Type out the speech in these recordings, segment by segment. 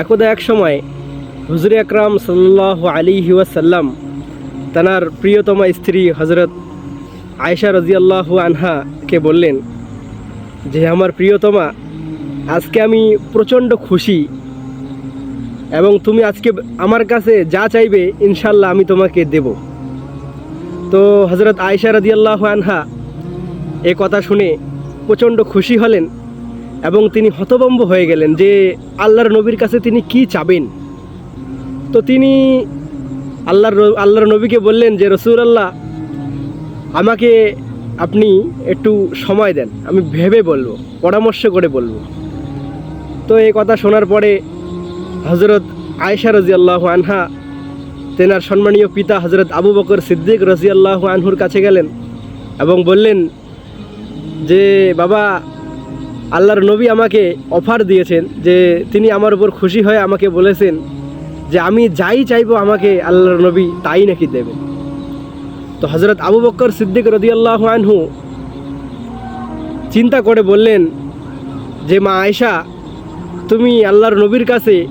একদা এক সময় হুজুর আকরাম সাল্লাহ আলী ওয়াসাল্লাম, তানার প্রিয়তমা স্ত্রী হজরত আয়সা রাজিয়াল্লাহ আনহাকে বললেন যে, আমার প্রিয়তমা, আজকে আমি প্রচণ্ড খুশি এবং তুমি আজকে আমার কাছে যা চাইবে ইনশাল্লাহ আমি তোমাকে দেব। তো হজরত আয়সা রাদিয়াল্লাহ আনহা এ কথা শুনে প্রচণ্ড খুশি হলেন। এবং তিনি হতভম্ব হয়ে গেলেন যে আল্লাহর নবীর কাছে তিনি কি চাবেন। তো তিনি আল্লাহর আল্লাহর নবীকে বললেন যে রসুল আল্লাহ আমাকে আপনি একটু সময় দেন। আমি ভেবে বলব, পরামর্শ করে বলব। তো এই কথা শোনার পরে হজরত আয়েশা রাজিয়াল্লাহু আনহা, তেনার সম্মানীয় পিতা হজরত আবু বকর সিদ্দিক রাজিয়াল্লাহু আনহুর কাছে গেলেন এবং বললেন যে, বাবা আল্লাহর নবী আমাকে অফার দিয়েছেন যে তিনি আমার উপর খুশি হয়ে আমাকে বলেছেন যে আমি যাই চাইব আমাকে আল্লাহর নবী তাই নাকি দেবেন। তো হজরত আবু বক্কর সিদ্দিক রদিয়াল্লাহু আনহু চিন্তা করে বললেন যে, মা আয়সা তুমি আল্লাহর নবীর কাছে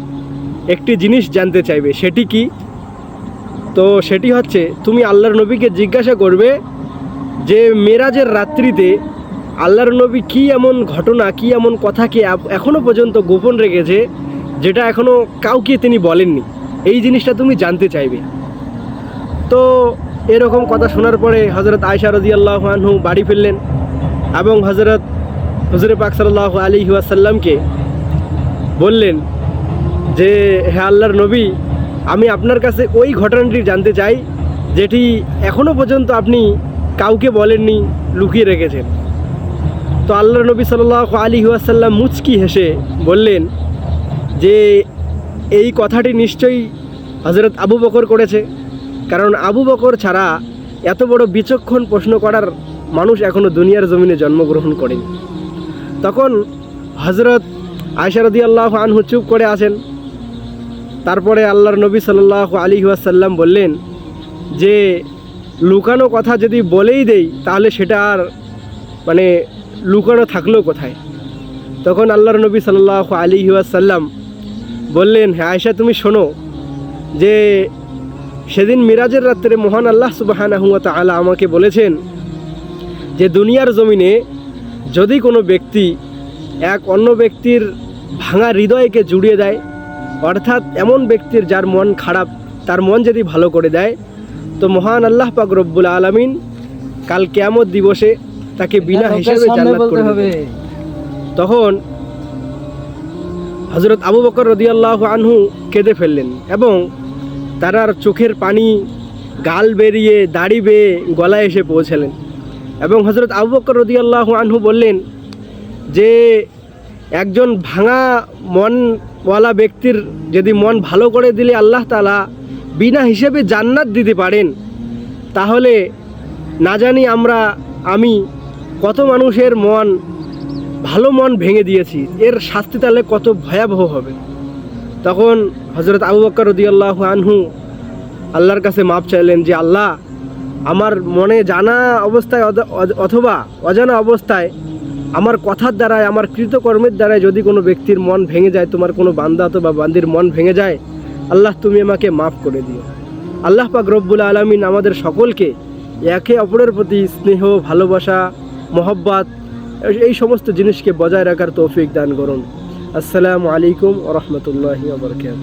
একটি জিনিস জানতে চাইবে, সেটি কি? তো সেটি হচ্ছে, তুমি আল্লাহর নবীকে জিজ্ঞাসা করবে যে, মেরাজের রাত্রিতে আল্লাহর নবী কি এমন ঘটনা, কি এমন কথাকে আপ- এখনও পর্যন্ত গোপন রেখেছে, যেটা এখনও কাউকে তিনি বলেননি? এই জিনিসটা তুমি জানতে চাইবে। তো এরকম কথা শোনার পরে হজরত আয়সা রদিয়াল্লাহ আনহু বাড়ি ফিরলেন এবং হজরত হজরত পাক সাল্লাহ আলী ওয়াসাল্লামকে বললেন যে হ্যাঁ আল্লাহর নবী, আমি আপনার কাছে ওই ঘটনাটি জানতে চাই, যেটি এখনও পর্যন্ত আপনি কাউকে বলেননি, লুকিয়ে রেখেছেন। তো আল্লাহ নবী সাল্লাহ আলী ওয়াসাল্লাম মুচকি হেসে বললেন যে, এই কথাটি নিশ্চয়ই হজরত আবু বকর করেছে। কারণ আবু বকর ছাড়া এত বড় বিচক্ষণ প্রশ্ন করার মানুষ এখনও দুনিয়ার জমিনে জন্মগ্রহণ করেনি। তখন হজরত আয়সারদি আল্লাহ আনহু চুপ করে আছেন। তারপরে আল্লাহর নবী সাল্লাহ আলী ওয়াসাল্লাম বললেন যে, লুকানো কথা যদি বলেই দেই, তাহলে সেটা আর মানে লুকানো থাকল কোথায়? তখন আল্লাহর নবী সাল্লাহ আলী ওয়াসাল্লাম বললেন হ্যাঁ আয়সা তুমি শোনো যে সেদিন মিরাজের রাত্রে মহান আল্লাহ সুবাহানাহু আলা আমাকে বলেছেন যে দুনিয়ার জমিনে যদি কোনো ব্যক্তি এক অন্য ব্যক্তির ভাঙা হৃদয়কে জুড়িয়ে দেয়, অর্থাৎ এমন ব্যক্তির যার মন খারাপ, তার মন যদি ভালো করে দেয়, তো মহান আল্লাহ পাক রব্বুল আলামিন কাল কেয়ামত দিবসে তাকে বিনা হিসাবে জান্নাত করে দেবে। তখন হজরত আবু বকর রদিয়াল্লাহ আনহু কেঁদে ফেললেন এবং তারার চোখের পানি গাল বেরিয়ে দাড়ি বেয়ে গলায় এসে পৌঁছালেন এবং হজরত আবু বকর রদিয়াল্লাহ আনহু বললেন যে একজন ভাঙা মনওয়ালা ব্যক্তির যদি মন ভালো করে দিলে আল্লাহ তালা বিনা হিসেবে জান্নাত দিতে পারেন তাহলে না জানি আমরা আমি কত মানুষের মন, ভালো মন ভেঙে দিয়েছি, এর শাস্তি তাহলে কত ভয়াবহ হবে? তখন হজরত আবু বকর রদিয়াল্লাহ আনহু আল্লাহর কাছে মাপ চাইলেন যে, আল্লাহ, আমার মনে জানা অবস্থায় অথবা অজানা অবস্থায় আমার কথার দ্বারায়, আমার কৃতকর্মের দ্বারায় যদি কোনো ব্যক্তির মন ভেঙে যায়, তোমার কোনো বান্দা অথবা বান্দির মন ভেঙে যায়, আল্লাহ তুমি আমাকে মাফ করে দিও। আল্লাহ পাক রব্বুল আলমিন আমাদের সকলকে একে অপরের প্রতি স্নেহ, ভালোবাসা মহব্বত এই সমস্ত জিনিসকে বজায় রাখার তৌফিক দান করুন। আসসালামু আলাইকুম রহমতুল্লাহ আবরকাত